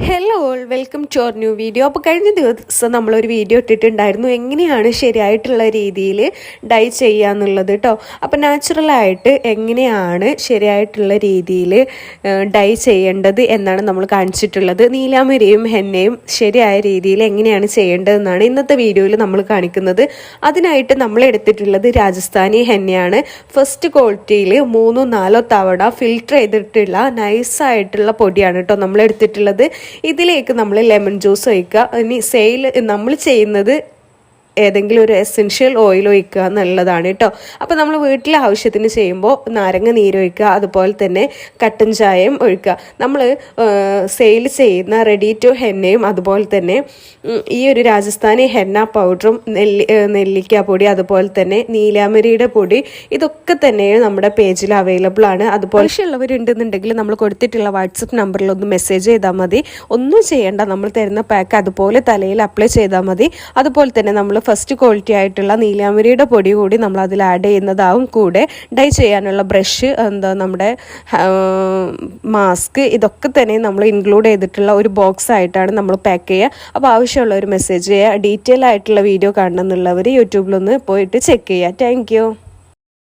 Hello all welcome to our new video അപ്പോൾ കഴിഞ്ഞ ദിവസം നമ്മളൊരു വീഡിയോ ഇട്ടിട്ടുണ്ടായിരുന്നു. എങ്ങനെയാണ് ശരിയായിട്ടുള്ള രീതിയിൽ ഡൈ ചെയ്യുക എന്നുള്ളത് കേട്ടോ അപ്പോൾ നാച്ചുറലായിട്ട് എങ്ങനെയാണ് ശരിയായിട്ടുള്ള രീതിയിൽ ഡൈ ചെയ്യേണ്ടത് എന്നാണ് നമ്മൾ കാണിച്ചിട്ടുള്ളത്. നീലാമരിയും ഹെന്നയും ശരിയായ രീതിയിൽ എങ്ങനെയാണ് ചെയ്യേണ്ടതെന്നാണ് ഇന്നത്തെ വീഡിയോയിൽ നമ്മൾ കാണിക്കുന്നത്. അതിനായിട്ട് നമ്മൾ എടുത്തിട്ടുള്ളത് രാജസ്ഥാനി ഹെന്നയാണ്. ഫസ്റ്റ് ക്വാളിറ്റിയിൽ മൂന്നോ നാലോ തവണ ഫിൽറ്റർ ചെയ്തിട്ടുള്ള നൈസായിട്ടുള്ള പൊടിയാണ് കേട്ടോ നമ്മൾ എടുത്തിട്ടുള്ളത്. ഇതിലേക്ക് നമ്മൾ ലെമൺ ജ്യൂസ് ഒഴിക്കുക. ഇനി സെയിൽ നമ്മൾ ചെയ്യുന്നത് ഏതെങ്കിലും ഒരു എസെൻഷ്യൽ ഓയിൽ ഒഴിക്കുക എന്നുള്ളതാണ് കേട്ടോ. അപ്പോൾ നമ്മൾ വീട്ടിലെ ആവശ്യത്തിന് ചെയ്യുമ്പോൾ നാരങ്ങ നീര് ഒഴിക്കുക അതുപോലെ തന്നെ കട്ടൻ ചായയും ഒഴിക്കുക. നമ്മൾ സെയിൽ ചെയ്യുന്ന റെഡി ടു ഹെന്നയും അതുപോലെ തന്നെ ഈ ഒരു രാജസ്ഥാനി ഹെന്ന പൗഡറും നെല്ലി നെല്ലിക്ക പൊടി അതുപോലെ തന്നെ നീലാമരിയുടെ പൊടി ഇതൊക്കെ തന്നെ നമ്മുടെ പേജിൽ അവൈലബിൾ ആണ്. അതുപോലെ ഉള്ളവരുണ്ടെന്നുണ്ടെങ്കിൽ നമ്മൾ കൊടുത്തിട്ടുള്ള വാട്സപ്പ് നമ്പറിൽ ഒന്ന് മെസ്സേജ് ചെയ്താൽ മതി. ഒന്നും ചെയ്യേണ്ട നമ്മൾ തരുന്ന പാക്ക് അതുപോലെ തലയിൽ അപ്ലൈ ചെയ്താൽ മതി. അതുപോലെ തന്നെ നമ്മൾ ഫസ്റ്റ് ക്വാളിറ്റി ആയിട്ടുള്ള നീലാമരിയുടെ പൊടി കൂടി നമ്മൾ അതിൽ ആഡ് ചെയ്യുന്നതാവും. കൂടെ ഡൈ ചെയ്യാനുള്ള ബ്രഷ് എന്താ നമ്മുടെ മാസ്ക് ഇതൊക്കെ തന്നെ നമ്മൾ ഇൻക്ലൂഡ് ചെയ്തിട്ടുള്ള ഒരു ബോക്സ് ആയിട്ടാണ് നമ്മൾ പാക്ക് ചെയ്യുക. അപ്പോൾ ആവശ്യമുള്ള ഒരു മെസ്സേജ് ചെയ്യുക. ഡീറ്റെയിൽ ആയിട്ടുള്ള വീഡിയോ കാണണമെന്നുള്ളവർ യൂട്യൂബിലൊന്ന് പോയിട്ട് ചെക്ക് ചെയ്യുക. താങ്ക്